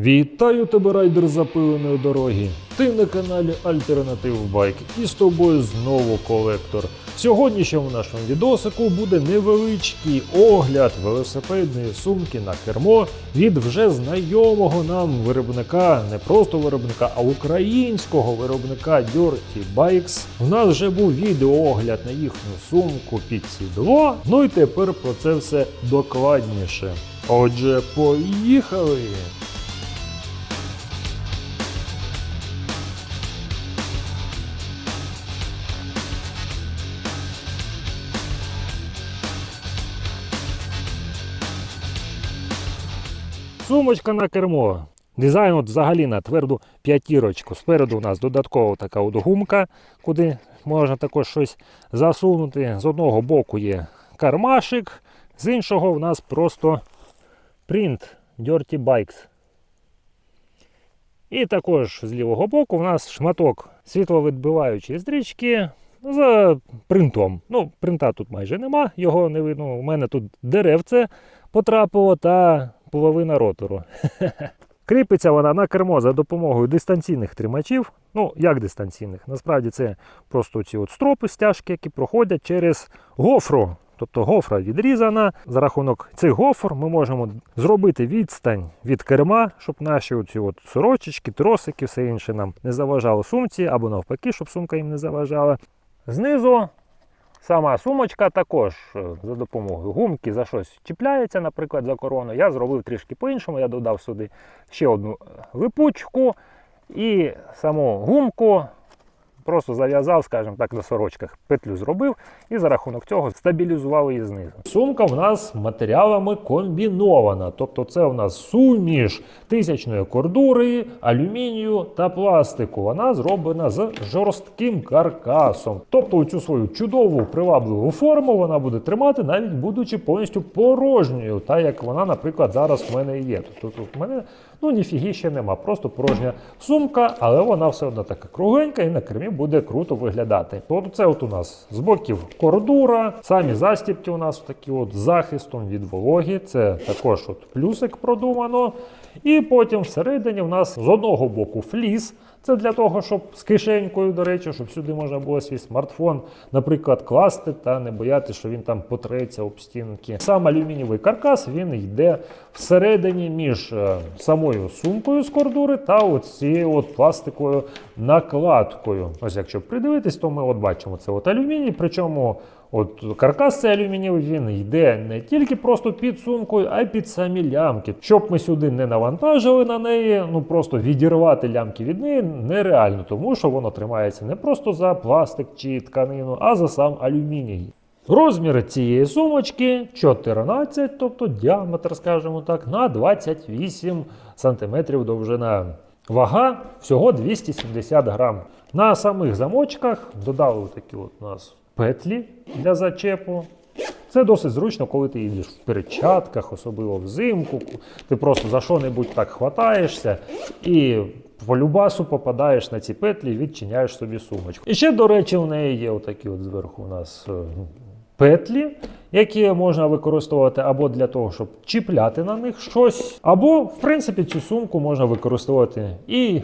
Вітаю тебе, райдер запиленої дороги. Ти на каналі Альтернатив Байк і з тобою знову колектор. Сьогодні ще в нашому відосику буде невеличкий огляд велосипедної сумки на кермо від вже знайомого нам виробника, не просто виробника, а українського виробника Dirty Bikes. У нас вже був відеоогляд на їхню сумку Pixie 2. Ну і тепер про це все докладніше. Отже, поїхали! Сумочка на кермо. Дизайн от взагалі на тверду п'ятірочку. Спереду у нас додаткова така от гумка, куди можна також щось засунути. З одного боку є кармашик, з іншого у нас просто принт Dirty Bikes. І також з лівого боку у нас шматок світловідбиваючої стрічки з принтом. Ну, принта тут майже нема, його не видно. У мене тут деревце потрапило та половина ротору. Кріпиться вона на кермо за допомогою дистанційних тримачів. Ну, як дистанційних? Насправді це просто ці от стропи стяжки, які проходять через гофру. Тобто гофра відрізана. За рахунок цих гофр ми можемо зробити відстань від керма, щоб наші оці от сорочечки, тросики, все інше нам не заважало сумці, або навпаки, щоб сумка їм не заважала. Знизу Сама сумочка також е, за допомогою гумки за щось чіпляється, наприклад, за корону. Я зробив трішки по-іншому. Я додав сюди ще одну е, липучку і саму гумку просто зав'язав, скажімо так, на сорочках. Петлю зробив і за рахунок цього стабілізував її знизу. Сумка в нас матеріалами комбінована. Тобто це в нас суміш тисячної кордури, алюмінію та пластику. Вона зроблена з жорстким каркасом. Тобто цю свою чудову привабливу форму вона буде тримати, навіть будучи повністю порожньою, та як вона, наприклад, зараз в мене є. Тобто в мене ну ніфігі ще нема, просто порожня сумка, але вона все одно така кругленька і на кермі буде круто виглядати. Тобто це от у нас з боків кордура, самі застібки у нас такі от захистом від вологи. Це також от плюсик продумано. І потім всередині у нас з одного боку фліс. Це для того, щоб з кишенькою, до речі, щоб сюди можна було свій смартфон, наприклад, класти та не боятися, що він там потреться об стінки. Сам алюмінієвий каркас він йде всередині між е, самою сумкою з кордури та оцією от пластиковою накладкою. Ось якщо придивитись, то ми от бачимо це от алюміній, причому. От каркас цей алюмінієвий він йде не тільки просто під сумкою, а й під самі лямки. Щоб ми сюди не навантажили на неї, ну просто відірвати лямки від неї нереально, тому що воно тримається не просто за пластик чи тканину, а за сам алюміній. Розмір цієї сумочки 14, тобто діаметр, скажімо так, на 28 см довжина. Вага всього 270 грам. На самих замочках додали такі от у нас петлі для зачепу. Це досить зручно, коли ти їдеш в перчатках, особливо взимку. Ти просто за що-небудь так хватаєшся і по любасу попадаєш на ці петлі відчиняєш собі сумочку. І ще, до речі, у неї є отакі от зверху у нас е, петлі, які можна використовувати або для того, щоб чіпляти на них щось, або, в принципі, цю сумку можна використовувати і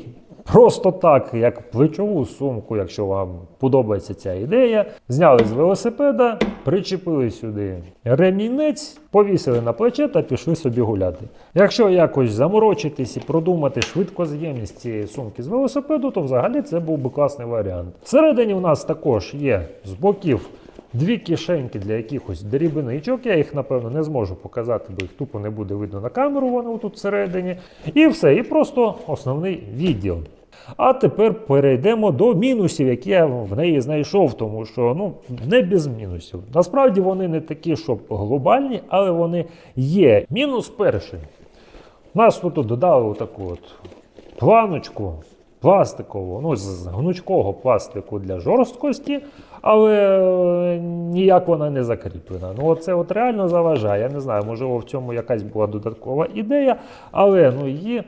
просто так, як плечову сумку, якщо вам подобається ця ідея. Зняли з велосипеда, причепили сюди ремінець, повісили на плече та пішли собі гуляти. Якщо якось заморочитись і продумати швидкоз'ємність цієї сумки з велосипеду, то взагалі це був би класний варіант. Всередині у нас також є з боків. Дві кишеньки для якихось дрібничок. Я їх, напевно, не зможу показати, бо їх тупо не буде видно на камеру, вони тут всередині. І все, і просто основний відділ. А тепер перейдемо до мінусів, які я в неї знайшов, тому що ну, не без мінусів. Насправді вони не такі, щоб глобальні, але вони є. Мінус перший. Нас тут додали таку от планочку пластикову, ну, з гнучкого пластику для жорсткості, але е, ніяк вона не закріплена. Ну, це от реально заважає. Я не знаю, можливо, в цьому якась була додаткова ідея, але ну, її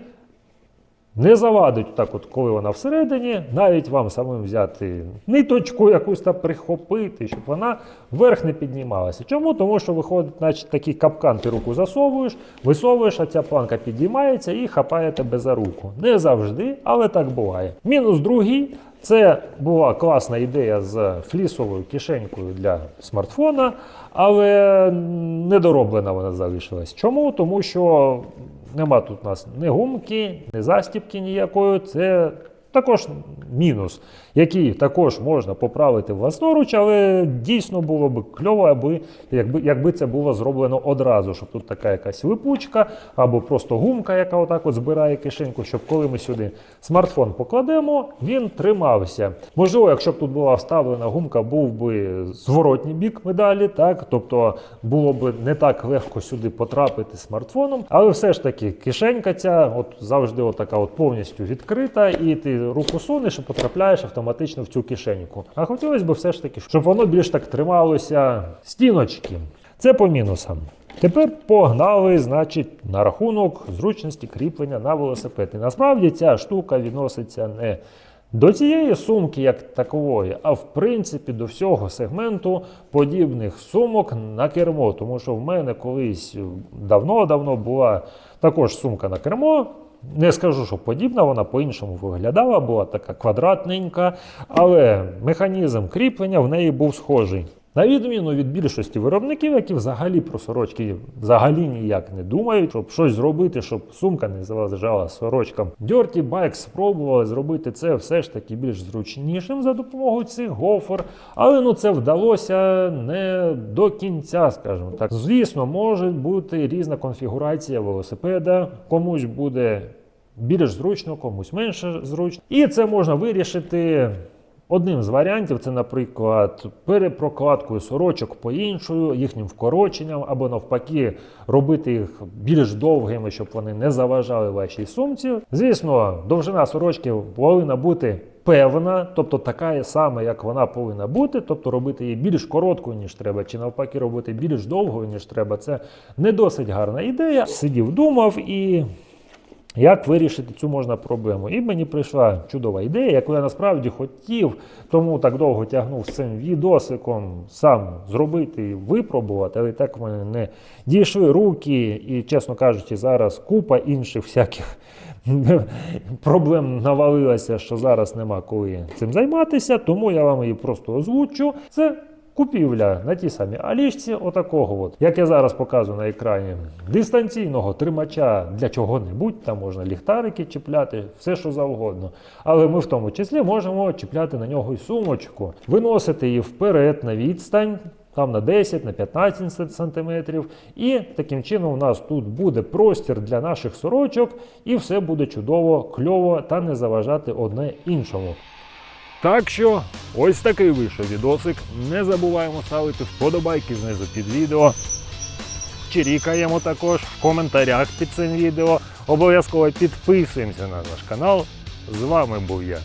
Не завадить так, от коли вона всередині, навіть вам самим взяти ниточку якусь там прихопити, щоб вона вверх не піднімалася. Чому? Тому що виходить, наче такий капкан, ти руку засовуєш, висовуєш, а ця планка підіймається і хапає тебе за руку. Не завжди, але так буває. Мінус другий. Це була класна ідея з флісовою кишенькою для смартфона, але недороблена вона залишилась. Чому? Тому що нема тут у нас ні гумки, ні застіпки ніякої. Це також мінус, який також можна поправити власноруч, але дійсно було б кльово, аби якби, якби це було зроблено одразу, щоб тут така якась липучка або просто гумка, яка отак от збирає кишеньку, щоб коли ми сюди смартфон покладемо, він тримався. Можливо, якщо б тут була вставлена гумка, був би зворотній бік медалі, так тобто було б не так легко сюди потрапити смартфоном, але все ж таки кишенька ця от завжди отака от повністю відкрита, і ти руку сунеш і потрапляєш автоматично в цю кишеньку. А хотілося б все ж таки, щоб воно більш так трималося стіночки. Це по мінусам. Тепер погнали, значить, на рахунок зручності кріплення на велосипед. І насправді ця штука відноситься не до цієї сумки, як такової, а в принципі до всього сегменту подібних сумок на кермо. Тому що в мене колись давно-давно була також сумка на кермо. Не скажу, що подібна, вона по-іншому виглядала, була така квадратненька, але механізм кріплення в неї був схожий. На відміну від більшості виробників, які взагалі про сорочки взагалі ніяк не думають, щоб щось зробити, щоб сумка не заважала сорочкам. Dirty Bike спробували зробити це все ж таки більш зручнішим за допомогою цих гофр, але ну це вдалося не до кінця, скажімо так. Звісно, може бути різна конфігурація велосипеда, комусь буде більш зручно, комусь менше зручно. І це можна вирішити. Одним з варіантів це, наприклад, перепрокладкою сорочок по іншою, їхнім вкороченням, або навпаки, робити їх більш довгими, щоб вони не заважали вашій сумці. Звісно, довжина сорочки повинна бути певна, тобто така сама, як вона повинна бути, тобто робити її більш короткою, ніж треба, чи навпаки, робити більш довгою, ніж треба. Це не досить гарна ідея. Сидів, думав і. Як вирішити цю можна проблему? І мені прийшла чудова ідея, яку я насправді хотів, тому так довго тягнув з цим відосиком сам зробити і випробувати, але так в мене не дійшли руки, і, чесно кажучи, зараз купа інших всяких проблем навалилася, що зараз нема коли цим займатися, тому я вам її просто озвучу. Це Купівля на тій самій алішці, отакого, от, як я зараз показую на екрані, дистанційного тримача для чого-небудь, там можна ліхтарики чіпляти, все що завгодно. Але ми в тому числі можемо чіпляти на нього й сумочку, виносити її вперед на відстань. Там на 10, на 15 сантиметрів. І таким чином у нас тут буде простір для наших сорочок, і все буде чудово, кльово та не заважати одне іншому. Так що, ось такий вийшов відосик. Не забуваємо ставити вподобайки знизу під відео. Чирікаємо також в коментарях під цим відео. Обов'язково підписуємося на наш канал. З вами був я,